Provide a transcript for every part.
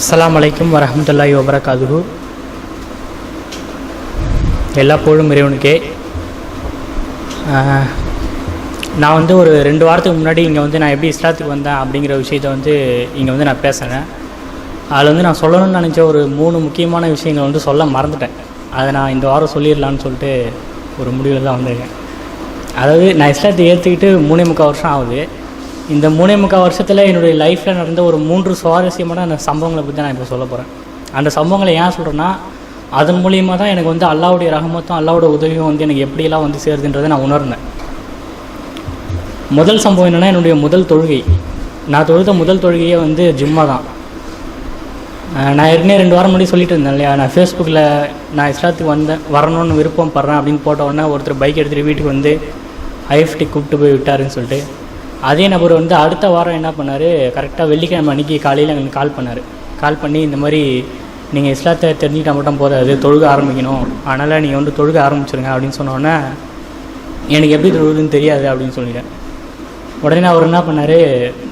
அஸ்லாம் அலைக்கும் வரமத்துல்லாஹி வபரகாதுகு எல்லா புகழும் இறைவனுக்கே நான் வந்து ஒரு ரெண்டு வாரத்துக்கு முன்னாடி இங்கே வந்து நான் எப்படி இஸ்லாத்துக்கு வந்தேன் அப்படிங்கிற விஷயத்த வந்து இங்கே வந்து நான் பேசுகிறேன் அதில் வந்து நான் சொல்லணும்னு நினச்ச ஒரு மூணு முக்கியமான விஷயங்கள் வந்து சொல்ல மறந்துட்டேன். அதை நான் இந்த வாரம் சொல்லிடலான்னு சொல்லிட்டு ஒரு முடிவில் தான் வந்திருக்கேன். அதாவது நான் இஸ்லாத்தை ஏற்றுக்கிட்டு மூணே முக்கால் வருஷம் ஆகுது. இந்த மூணே முக்கால் வருஷத்தில் என்னுடைய லைஃப்பில் நடந்த ஒரு மூன்று சுவாரஸ்யமான அந்த சம்பவங்களை பற்றி நான் இப்போ சொல்ல போகிறேன் அந்த சம்பவங்களை ஏன் சொல்கிறேன்னா அதன் மூலியமாக தான் எனக்கு வந்து அல்லாவுடைய ரகமத்தும் அல்லாவோட உதவியும் வந்து எனக்கு எப்படியெல்லாம் வந்து சேருதுன்றதை நான் உணர்ந்தேன். முதல் சம்பவம் என்னென்னா என்னுடைய முதல் தொழுகை. நான் தொழுத முதல் தொழுகையே வந்து ஜிம்மா தான். நான் ஏற்கனவே ரெண்டு வாரம் முன்னாடி சொல்லிட்டு இருந்தேன் இல்லையா நான் ஃபேஸ்புக்கில் நான் இஸ்லாத்துக்கு வந்தேன் வரணும்னு விருப்பம் படுறேன் அப்படின்னு போட்ட உடனே ஒருத்தர் பைக் எடுத்துகிட்டு வீட்டுக்கு வந்து ஐஎஃப்டி கூப்பிட்டு போய் விட்டாருன்னு சொல்லிட்டு அதே நபர் வந்து அடுத்த வாரம் என்ன பண்ணார்? கரெக்டாக வெள்ளிக்கிழமை அன்னைக்கு காலையில் எங்களுக்கு கால் பண்ணார். கால் பண்ணி இந்த மாதிரி நீங்கள் இஸ்லாத்தை தெரிஞ்சுக்கிட்டா மட்டும் போதாது தொழுக ஆரம்பிக்கணும். அதனால் நீங்கள் வந்து தொழுக ஆரம்பிச்சிருங்க அப்படின்னு சொன்னோன்னே எனக்கு எப்படி தொழுதுன்னு தெரியாது அப்படின்னு சொல்லிட்டேன். உடனே அவர் என்ன பண்ணார்?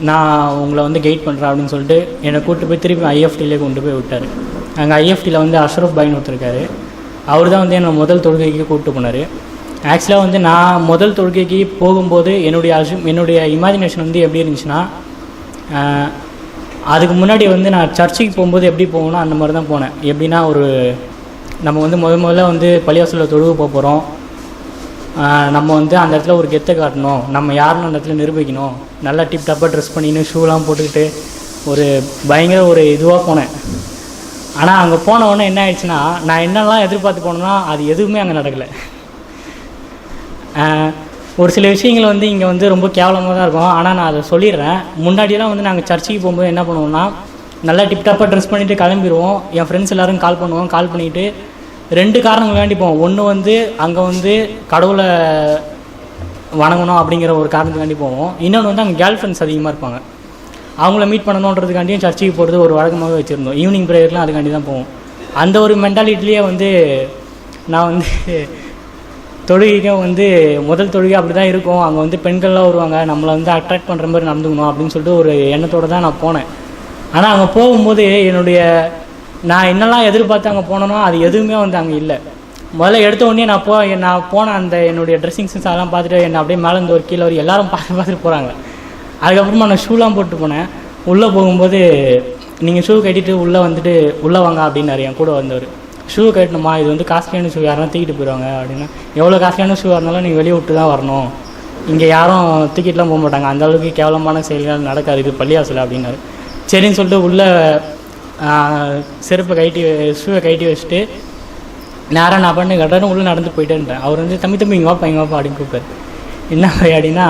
நான் உங்களை வந்து கைட் பண்ணுறேன் அப்படின்னு சொல்லிட்டு என்னை கூப்பிட்டு போய் திருப்பி ஐஎஃப்டிலே கொண்டு போய் விட்டார். அங்கே ஐஎஃப்டியில் வந்து அஷ்ரஃப் பைன் ஒருத்தருக்காரு அவர் தான் வந்து என்னை முதல் தொழுகைக்கு கூப்பிட்டு போனார். ஆக்சுவலாக வந்து நான் முதல் தொழுகைக்கு போகும்போது என்னுடைய அசு என்னுடைய இமேஜினேஷன் வந்து எப்படி இருந்துச்சுன்னா அதுக்கு முன்னாடி வந்து நான் சர்ச்சுக்கு போகும்போது எப்படி போகணும் அந்த மாதிரி தான் போனேன். எப்படின்னா ஒரு நம்ம வந்து முத முதல்ல வந்து பள்ளிவாசலில் தொழுக போக போகிறோம் நம்ம வந்து அந்த இடத்துல ஒரு கெத்தை காட்டணும். நம்ம யாருன்னு அந்த இடத்துல நிரூபிக்கணும். நல்லா டிப் டப்பாக ட்ரெஸ் பண்ணின்னு ஷூலாம் போட்டுக்கிட்டு ஒரு பயங்கர ஒரு இதுவாக போனேன். ஆனால் அங்கே போன என்ன ஆயிடுச்சுன்னா நான் என்னெல்லாம் எதிர்பார்த்து போனேன்னா அது எதுவுமே அங்கே நடக்கலை. ஒரு சில விஷயங்கள் வந்து இங்கே வந்து ரொம்ப கேவலமாக தான் இருக்கும். ஆனால் நான் அதை சொல்லிடுறேன். முன்னாடியெல்லாம் வந்து நாங்கள் சர்ச்சுக்கு போகும்போது என்ன பண்ணுவோம்னா நல்லா டிப்டாப்பாக ட்ரெஸ் பண்ணிவிட்டு கிளம்பிடுவோம். என் ஃப்ரெண்ட்ஸ் எல்லோரும் கால் பண்ணுவோம். கால் பண்ணிவிட்டு ரெண்டு காரணங்கள் வேண்டி போவோம். ஒன்று வந்து அங்கே வந்து கடவுளை வணங்கணும் அப்படிங்கிற ஒரு காரணத்துக்காண்டி போவோம். இன்னொன்று வந்து அங்கே கேர்ள் ஃப்ரெண்ட்ஸ் அதிகமாக இருப்பாங்க. அவங்கள மீட் பண்ணணுன்றதுக்காண்டியும் சர்ச்சுக்கு போகிறது ஒரு வழக்கமாக வச்சுருந்தோம். ஈவினிங் ப்ரேயர்லாம் அதுக்காண்டி தான் போவோம். அந்த ஒரு மென்டாலிட்டிலேயே வந்து நான் வந்து தொழுகைக்கும் வந்து முதல் தொழுகை அப்படி தான் இருக்கும். அங்கே வந்து பெண்கள்லாம் வருவாங்க. நம்மளை வந்து அட்ராக்ட் பண்ணுற மாதிரி நடந்துக்கணும் அப்படின்னு சொல்லிட்டு ஒரு எண்ணத்தோடு தான் நான் போனேன். ஆனால் அங்கே போகும்போது என்னுடைய நான் என்னெல்லாம் எதிர்பார்த்து அங்கே போனேனோ அது எதுவுமே வந்து அங்கே இல்லை. முதல்ல எடுத்த உடனே நான் போ நான் போன அந்த என்னுடைய ட்ரெஸ்ஸிங் சென்ஸ் அதெல்லாம் பார்த்துட்டு என்னை அப்படியே மேலே இருந்து ஒரு கீழே ஒரு எல்லாரும் பார்த்து பார்த்துட்டு போகிறாங்க அதுக்கப்புறமா நான் ஷூலாம் போட்டு போனேன். உள்ளே போகும்போது நீங்கள் ஷூ கட்டிட்டு உள்ளே வந்துட்டு உள்ளே வாங்க அப்படின்னாரு என் கூட வந்தவர். ஷூ கட்டணுமா? இது வந்து காஸ்ட்லியான ஷூ யாரும் தூக்கிட்டு போயிடுவாங்க அப்படின்னா எவ்வளோ காஸ்ட்லியான ஷூவாக இருந்தாலும் நீங்கள் வெளியே விட்டு தான் வரணும். இங்கே யாரும் தூக்கிட்டுலாம் போக மாட்டாங்க. அந்த அளவுக்கு கேவலமான செயல்கள் நடக்காது. இது பள்ளியாசில் அப்படின்னாரு. சரின்னு சொல்லிட்டு உள்ளே செருப்பை கட்டி ஷூவை கட்டி வச்சுட்டு நேராக நான் பண்ணி கட்டணும் உள்ளே நடந்து போயிட்டே இருந்தேன். அவர் வந்து தம்பி தம்பி இங்கே வாப்பா இங்கே வாப்பா அப்படின்னு கூப்பிட்டார். என்ன அப்படின்னா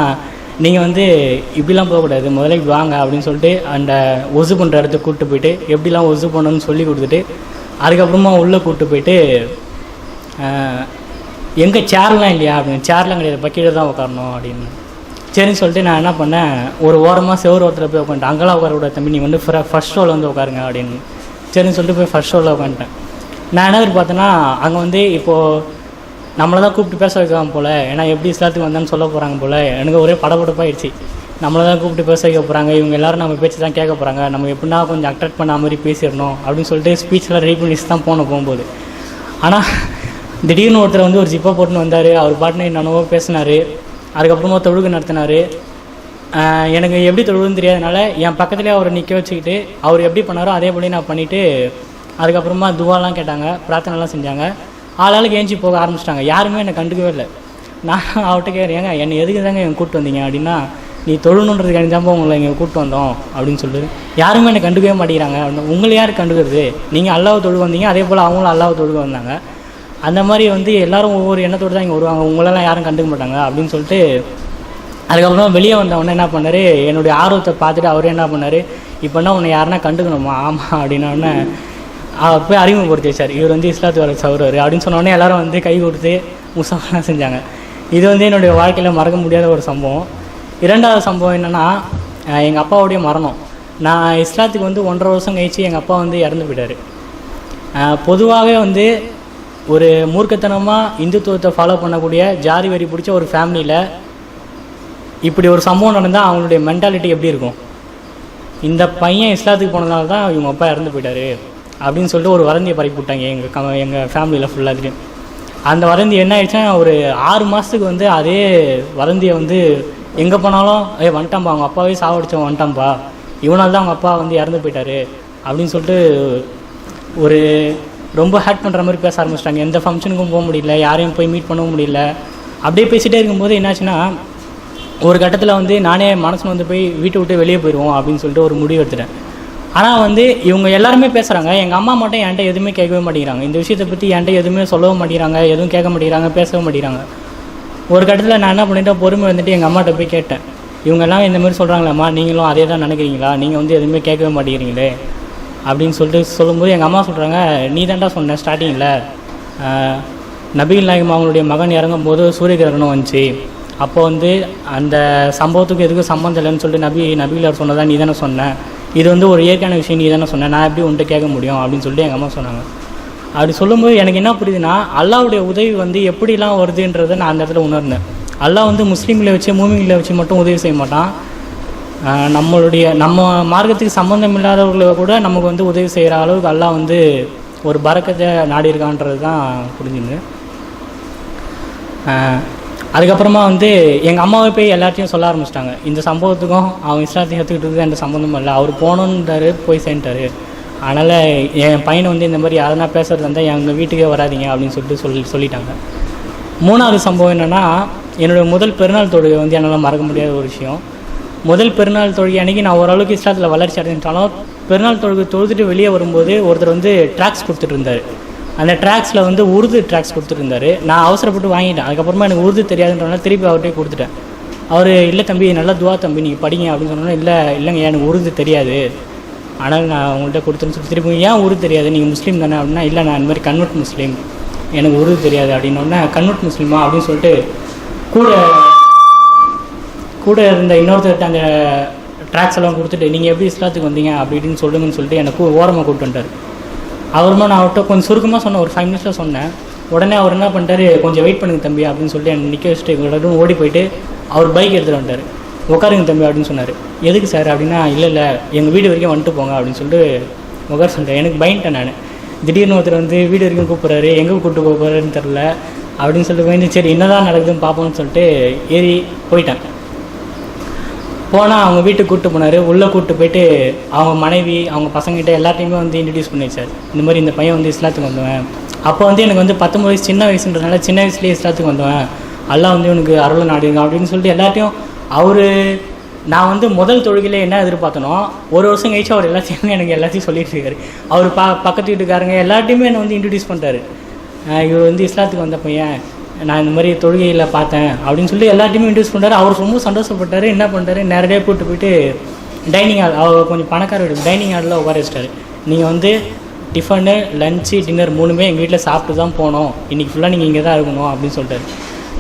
நீங்கள் வந்து இப்படிலாம் போகக்கூடாது. முதல்ல இப்படி வாங்க அப்படின்னு சொல்லிட்டு அந்த ஒசு பண்ணுற இடத்துக்கு கூப்பிட்டு போயிட்டு எப்படிலாம் ஒசு பண்ணணும்னு சொல்லி கொடுத்துட்டு அதுக்கப்புறமா உள்ளே கூப்பிட்டு போயிட்டு எங்கே சேர்லாம் இல்லையா? அப்படின்னு சேர்லாம் கிடையாது. பக்கெட்டில் தான் உட்காரணும் அப்படின்னு. சரின்னு சொல்லிட்டு நான் என்ன பண்ணேன் ஒரு ஓரமாக செவ்வறு ஒருத்தர் போய் உட்காந்துட்டேன் அங்கெல்லாம் உட்காரக்கூடாது தம்பி நீ வந்து ஃபர்ஸ்ட் ரோவில் வந்து உட்காருங்க அப்படின்னு. சரின்னு சொல்லிட்டு போய் ஃபர்ஸ்ட் ரோவில் உட்காந்துட்டேன் நான் என்ன பார்த்தேன்னா அங்கே வந்து இப்போது நம்மளை தான் கூப்பிட்டு பேச வைக்கலாம் போல் ஏன்னா எப்படி இஸ்லாத்துக்கு வந்தேன்னு சொல்ல போகிறாங்க போல் எனக்கு ஒரே படபடப்பாகிடுச்சு நம்மளை தான் கூப்பிட்டு பேச வைக்க போகிறாங்க இவங்க எல்லாரும் நம்ம பேச்சு தான் கேட்க போகிறாங்க நம்ம எப்படின்னா கொஞ்சம் அட்ராக்ட் பண்ண மாதிரி பேசிடணும் அப்படின்னு சொல்லிட்டு ஸ்பீச்செலாம் ரெடி பண்ணி தான் போனோம் போகும்போது. ஆனால் திடீர்னு ஒருத்தர் வந்து ஒரு ஜிப்பா போட்டுன்னு வந்தார். அவர் பாட்டுன்னு என்னென்னவோ பேசினார். அதுக்கப்புறமா தொழுகு நடத்தினார். எனக்கு எப்படி தொழுகுன்னு தெரியாதனால என் பக்கத்துலேயே அவரை நிற்க வச்சுக்கிட்டு அவர் எப்படி பண்ணாரோ அதே போல நான் பண்ணிவிட்டு அதுக்கப்புறமா துவாலாம் கேட்டாங்க பிரார்த்தனைலாம் செஞ்சாங்க. ஆளாளுக்கு ஏஞ்சி போக ஆரம்பிச்சிட்டாங்க. யாருமே என்னை கண்டுக்கவே இல்லை. நான் அவர்கிட்ட கேட்குறேன் ஏங்க என்னை எதுக்கு தாங்க என் கூப்பிட்டு வந்தீங்க? அப்படின்னா நீ தொழுணுன்றது கணிஞ்சாமல் உங்களை இங்கே கூப்பிட்டு வந்தோம் அப்படின்னு சொல்லிட்டு யாருமே என்னை கண்டுக்கவே மாட்டேங்கிறாங்க. அப்படின்னு உங்களை யார் கண்டுக்கிறது? நீங்கள் அல்லாவை தொழுக வந்தீங்க அதே போல் அவங்களும் அல்லாவை தொழுக வந்தாங்க. அந்த மாதிரி வந்து எல்லாரும் ஒவ்வொரு எண்ணத்தோடு தான் இங்கே வருவாங்க. உங்களெல்லாம் யாரும் கண்டுக்க மாட்டாங்க அப்படின்னு சொல்லிட்டு அதுக்கப்புறம் வெளியே வந்தவொடனே என்ன பண்ணார்? என்னுடைய ஆர்வத்தை பார்த்துட்டு அவரே என்ன பண்ணார்? இப்போனா உன்னை யாருன்னா கண்டுக்கணுமா? ஆமாம் அப்படின்னோடனே அவர் போய் அறிமுகப்படுத்தி வச்சார். இவர் வந்து இஸ்லாத்து வர சௌரர் அப்படின்னு சொன்னோடனே எல்லாரும் வந்து கை கொடுத்து முசாஃபெல்லாம் செஞ்சாங்க. இது வந்து என்னுடைய வாழ்க்கையில் மறக்க முடியாத ஒரு சம்பவம். இரண்டாவது சம்பவம் என்னென்னா எங்கள் அப்பாவுடைய மரணம். நான் இஸ்லாத்துக்கு வந்து ஒன்றரை வருஷம் கழிச்சு எங்கள் அப்பா வந்து இறந்து போயிட்டார். பொதுவாகவே வந்து ஒரு மூர்க்கத்தனமாக இந்துத்துவத்தை ஃபாலோ பண்ணக்கூடிய ஜாதி வரி பிடிச்ச ஒரு ஃபேமிலியில் இப்படி ஒரு சம்பவம் நடந்தால் அவங்களுடைய மென்டாலிட்டி எப்படி இருக்கும்? இந்த பையன் இஸ்லாத்துக்கு போனதால தான் இவங்க அப்பா இறந்து போயிட்டாரு அப்படின்னு சொல்லிட்டு ஒரு வரந்தியை பரப்பி விட்டாங்க எங்கள் க எங்கள் ஃபேமிலியில் ஃபுல்லாக அந்த வரந்தி என்ன ஆயிடுச்சுன்னா ஒரு ஆறு மாதத்துக்கு வந்து அதே வரந்தியை வந்து எங்கே போனாலும் ஏ வந்துட்டாம்பா அவங்க அப்பாவே சாவடிச்சவன் வந்துட்டான்பா. இவனால் தான் அவங்க அப்பா வந்து இறந்து போயிட்டாரு. அப்படின்னு சொல்லிட்டு ஒரு ரொம்ப ஹேட் பண்ணுற மாதிரி பேச ஆரம்பிச்சிட்டாங்க. எந்த ஃபங்க்ஷனுக்கும் போக முடியல யாரையும் போய் மீட் பண்ணவும் முடியல. அப்படியே பேசிகிட்டே இருக்கும்போது என்னாச்சுன்னா ஒரு கட்டத்தில் வந்து நானே மனசில் வந்து போய் வீட்டை விட்டு வெளியே போயிடுவோம் அப்படின்னு சொல்லிட்டு ஒரு முடிவு எடுத்துட்டேன். ஆனால் வந்து இவங்க எல்லாருமே பேசுகிறாங்க எங்கள் அம்மா மட்டும் என்கிட்ட எதுவுமே கேட்கவே மாட்டேங்கிறாங்க. இந்த விஷயத்தை பற்றி என்கிட்ட எதுவுமே சொல்லவும் மாட்டேங்கிறாங்க எதுவும் கேட்க மாட்டேங்கிறாங்க பேசவும் மாட்டேங்கிறாங்க. ஒரு கட்டத்தில் நான் என்ன பண்ணிட்டேன் பொறுமை வந்துட்டு எங்கள் அம்மாட்ட போய் கேட்டேன். இவங்கெல்லாம் இந்த மாதிரி சொல்கிறாங்களாம்மா நீங்களும் அதே தான் நினைக்கிறீங்களா? நீங்கள் வந்து எதுவுமே கேட்கவே மாட்டேங்கிறீங்களே? அப்படின்னு சொல்லிட்டு சொல்லும்போது எங்கள் அம்மா சொல்கிறாங்க நீ தான்டா சொன்ன ஸ்டார்டிங்கில் நபிகள் நாயகம் அவங்களுடைய மகன் இறங்கும் போது சூரிய கிரகணம் வந்துச்சு. அப்போ வந்து அந்த சம்பவத்துக்கு எதுக்கும் சம்மந்தம் இல்லைன்னு சொல்லிட்டு நபி நபிகளார் சொன்னதான் நீ தானே சொன்னேன் இது வந்து ஒரு இயற்கையான விஷயம் நீ தானே சொன்னேன் நான் எப்படி உன்ட்டு கேட்க முடியும்? அப்படின்னு சொல்லிட்டு எங்கள் அம்மா சொன்னாங்க. அப்படி சொல்லும்போது எனக்கு என்ன புரியுதுன்னா அல்லாவுடைய உதவி வந்து எப்படிலாம் வருதுன்றதை நான் அந்த இடத்துல உணர்ந்தேன். அல்லாஹ் வந்து முஸ்லீம்களை வச்சு மூமிங்களை வச்சு மட்டும் உதவி செய்ய மாட்டான். நம்மளுடைய நம்ம மார்க்கத்துக்கு சம்மந்தம் இல்லாதவர்களை கூட நமக்கு வந்து உதவி செய்கிற அளவுக்கு அல்லா வந்து ஒரு பறக்கத்தை நாடி இருக்கான்றது தான் புரிஞ்சுது. அதுக்கப்புறமா வந்து எங்கள் அம்மாவை போய் எல்லாத்தையும் சொல்ல ஆரம்பிச்சிட்டாங்க. இந்த சம்பவத்துக்கும் அவன் இஸ்லாத்தையும் ஏற்றுக்கிட்டு எந்த சம்மந்தமும் இல்லை. அவர் போகணுன்றாரு போய் சேர்ந்துட்டாரு. அதனால் என் பையனை வந்து இந்த மாதிரி யாருன்னா பேசுறது இருந்தால் எங்கள் வீட்டுக்கே வராதீங்க அப்படின்னு சொல்லிட்டு சொல்லி சொல்லிட்டாங்க. மூணாவது சம்பவம் என்னென்னா என்னோடய முதல் பெருநாள் தொழுகை வந்து என்னால் மறக்க முடியாத ஒரு விஷயம். முதல் பெருநாள் தொழுகை அன்றைக்கி நான் ஓரளவுக்கு இஷ்டத்தில் வளர்ச்சி அடைஞ்சாலும் பெருநாள் தொழுகை தொழுதுட்டு வெளியே வரும்போது ஒருத்தர் வந்து ட்ராக்ஸ் கொடுத்துட்டு இருந்தார். அந்த ட்ராக்ஸில் வந்து உருது ட்ராக்ஸ் கொடுத்துருந்தாரு நான் அவசரப்பட்டு வாங்கிட்டேன். அதுக்கப்புறமா எனக்கு உருது தெரியாதுன்றனால திருப்பி அவர்கிட்டே கொடுத்துட்டேன். அவர் இல்லை தம்பி நல்லா துவா தம்பி நீங்கள் படிங்க அப்படின்னு சொன்னோன்னா இல்லை இல்லைங்க எனக்கு உருது தெரியாது. ஆனால் நான் உங்கள்கிட்ட கொடுத்துன்னு சொல்லி திருப்பி ஏன் உருது தெரியாது? நீங்கள் முஸ்லீம் தானே அப்படின்னா இல்லை நான் இந்த மாதிரி கன்வெர்ட் முஸ்லீம். எனக்கு உருது தெரியாது அப்படின்னோடனே கன்வெர்ட் முஸ்லீமா? அப்படின்னு சொல்லிட்டு கூட கூட இருந்த இன்னொருத்தர்கிட்ட அந்த ட்ராக்ஸ் எல்லாம் கொடுத்துட்டு நீங்கள் எப்படி இஸ்லாத்துக்கு வந்தீங்க? அப்படின்னு சொல்லுங்கன்னு சொல்லிட்டு எனக்கு ஓரமாக கூப்பிட்டு வந்துட்டார். அவருமா நான் அவர்கிட்ட கொஞ்சம் சுருக்கமாக சொன்னேன் ஒரு ஃபைவ் மினிட்ஸில் சொன்னேன். உடனே அவர் என்ன பண்ணிட்டாரு கொஞ்சம் வெயிட் பண்ணுங்க தம்பி அப்படின்னு சொல்லிட்டு என்னை நிற்க வச்சுட்டு ஓடி போயிட்டு அவர் பைக் எடுத்துகிட்டு வந்துட்டார். உட்காருங்க தம்பி அப்படின்னு சொன்னார். எதுக்கு சார்? அப்படின்னா இல்லை இல்லை எங்கள் வீடு வரைக்கும் வந்துட்டு போங்க அப்படின்னு சொல்லிட்டு உட்கார சொல்லிட்டேன் எனக்கு பயன்ட்டேன் நான். திடீர்னு ஒருத்தர் வந்து வீடு வரைக்கும் கூப்பிட்றாரு. எங்கே கூப்பிட்டு போக போகிறாருன்னு தெரில அப்படின்னு சொல்லிட்டு பயந்து சரி என்னதான் நடக்குதுன்னு பார்ப்போம்னு சொல்லிட்டு ஏறி போயிட்டேன் போனால் அவங்க வீட்டுக்கு கூப்பிட்டு போனார். உள்ளே கூப்பிட்டு போயிட்டு அவங்க மனைவி அவங்க பசங்கிட்ட எல்லாத்தையுமே வந்து இன்ட்ரடியூஸ் பண்ணி வச்சார் இந்த மாதிரி இந்த பையன் வந்து இஸ்லாத்துக்கு வந்தவன். அப்போ வந்து எனக்கு வந்து பத்தொம்பது வயசு சின்ன வயசுன்றதுனால சின்ன வயசுலேயே இஸ்லாத்துக்கு வந்தவன். அல்லாஹ் வந்து உனக்கு அருளை நாடுங்க அப்படின்னு சொல்லிட்டு எல்லாத்தையும் அவர் நான் வந்து முதல் தொழுகையில் என்ன எதிர்பார்த்தனோ ஒரு வருஷம் கழிச்சு அவர் எல்லாத்தையும் எனக்கு எல்லாத்தையும் சொல்லிட்டு இருக்காரு. அவர் பா பக்கத்து வீட்டுக்காரங்க எல்லாத்தையுமே என்னை வந்து இன்ட்ரடியூஸ் பண்ணிட்டாரு. இவர் வந்து இஸ்லாத்துக்கு வந்த பையன் நான் இந்த மாதிரி தொழுகையில் பார்த்தேன் அப்படின்னு சொல்லி எல்லாத்தையுமே இன்ட்ரடியூஸ் பண்ணாரு அவர் ரொம்ப சந்தோஷப்பட்டார். என்ன பண்ணிட்டாரு? நேரடியாக கூப்பிட்டு போயிட்டு டைனிங் ஹால் அவர் கொஞ்சம் பணக்கார வீடு டைனிங் ஹாலில் உட்கார வச்சிட்டாரு. நீங்கள் வந்து டிஃபனு லஞ்சு டின்னர் மூணுமே எங்கள் வீட்டில் சாப்பிட்டு தான் போனோம் இன்றைக்கி ஃபுல்லாக நீங்கள் இங்கே தான் இருக்கணும் அப்படின்னு சொல்லிட்டாரு.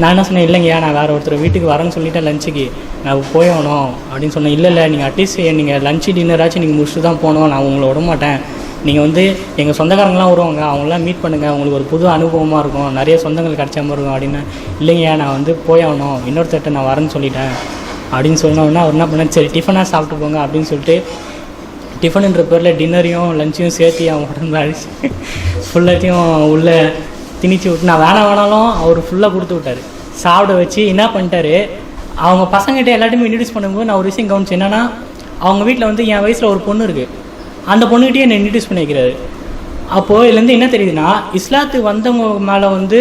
நான் என்ன சொன்னேன் இல்லைங்கய்யா நான் வேறு ஒருத்தர் வீட்டுக்கு வரேன்னு சொல்லிட்டேன் லஞ்சுக்கு நான் போயணும் அப்படின்னு சொன்னேன் இல்லை இல்லை நீங்கள் அட்லீஸ்ட் நீங்கள் லஞ்சு டின்னராச்சும் நீங்கள் முடிச்சுட்டு தான் போகணும். நான் உங்களை விட மாட்டேன். நீங்கள் வந்து எங்கள் சொந்தக்காரங்களாம் வருவாங்க அவங்களாம் மீட் பண்ணுங்கள் உங்களுக்கு ஒரு புது அனுபவமாக இருக்கும். நிறைய சொந்தங்கள் கிடச்ச மாதிரி இருக்கும். அப்படின்னு இல்லைங்கய்யா நான் வந்து போயாகணும் இன்னொருத்தர்கிட்ட நான் வரேன்னு சொல்லிட்டேன். அப்படின்னு சொன்னோன்னா அவர் என்ன பண்ணேன் சரி டிஃபனாக சாப்பிட்டு போங்க. அப்படின்னு சொல்லிட்டு டிஃபனுன்ற பேரில் டின்னரையும் லஞ்சையும் சேர்த்து அவன் உடம்பு அழிச்சு ஃபுல்லாத்தையும் உள்ளே திணிச்சு விட்டு நான் வேணாம் வேணாலும் அவர் ஃபுல்லாக கொடுத்து விட்டாரு. சாப்பிட வச்சு என்ன பண்ணிட்டாரு அவங்க பசங்கிட்ட எல்லாத்தையுமே இன்ட்ரடியூஸ் பண்ணும்போது நான் ஒரு விஷயம் கவனிச்சு என்னன்னா அவங்க வீட்டில் வந்து என் வயசில் ஒரு பொண்ணு இருக்குது அந்த பொண்ணுகிட்டே என்னை இன்ட்ரடியூஸ் பண்ணி வைக்கிறாரு அப்போது இதுலேருந்து என்ன தெரியுதுன்னா இஸ்லாத்துக்கு வந்தவங்க மேலே வந்து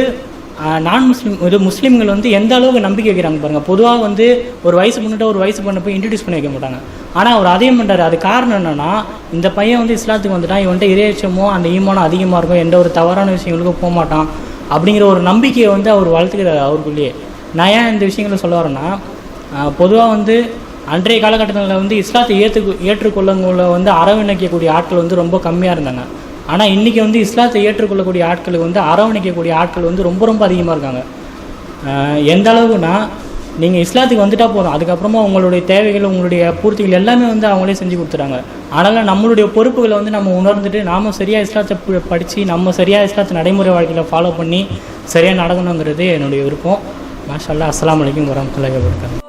நான் முஸ்லீம் இது முஸ்லீம்கள் வந்து எந்த அளவுக்கு நம்பிக்கை வைக்கிறாங்க பாருங்கள் பொதுவாக வந்து ஒரு வயசு பொண்ணுகிட்ட ஒரு வயசு பொண்ணை போய் இன்ட்ரடியூஸ் பண்ணி வைக்க மாட்டாங்க. ஆனால் அவர் அதையும் பண்ணுறாரு அது காரணம் என்னென்னா இந்த பையன் வந்து இஸ்லாத்துக்கு வந்துட்டான். இவன்ட்ட இறையச்சமோ அந்த ஈமானம் அதிகமாக இருக்கும். எந்த ஒரு தவறான விஷயங்களுக்கும் போக மாட்டான். அப்படிங்கிற ஒரு நம்பிக்கையை வந்து அவர் வளர்த்துக்கிறார் அவருக்குள்ளேயே. நான் ஏன் இந்த விஷயங்களை சொல்ல வரேன்னா பொதுவாக வந்து அன்றைய காலகட்டத்தில் வந்து இஸ்லாத்தை ஏற்றுக்கு ஏற்றுக்கொள்ளவங்கள வந்து அரவணைக்கக்கூடிய ஆட்கள் வந்து ரொம்ப கம்மியாக இருந்தாங்க. ஆனால் இன்றைக்கி வந்து இஸ்லாத்தை ஏற்றுக்கொள்ளக்கூடிய ஆட்களுக்கு வந்து அரவணைக்கக்கூடிய ஆட்கள் வந்து ரொம்ப ரொம்ப அதிகமாக இருக்காங்க. எந்த அளவுக்குன்னா நீங்கள் இஸ்லாத்துக்கு வந்துட்டால் போதும். அதுக்கப்புறமா உங்களுடைய தேவைகள் உங்களுடைய பூர்த்திகள் எல்லாமே வந்து அவங்களே செஞ்சு கொடுத்துறாங்க. அதனால் நம்மளுடைய பொறுப்புகளை வந்து நம்ம உணர்ந்துட்டு நாம சரியாக இஸ்லாத்தை படித்து நம்ம சரியாக இஸ்லாத்தை நடைமுறை வாழ்க்கையில் ஃபாலோ பண்ணி சரியாக நடக்கணுங்கிறது என்னுடைய விருப்பம். மாஷா அல்லாஹ் அஸ்ஸலாமு அலைக்கும் வரமத்துல்லாஹி வபரகாத்துஹு.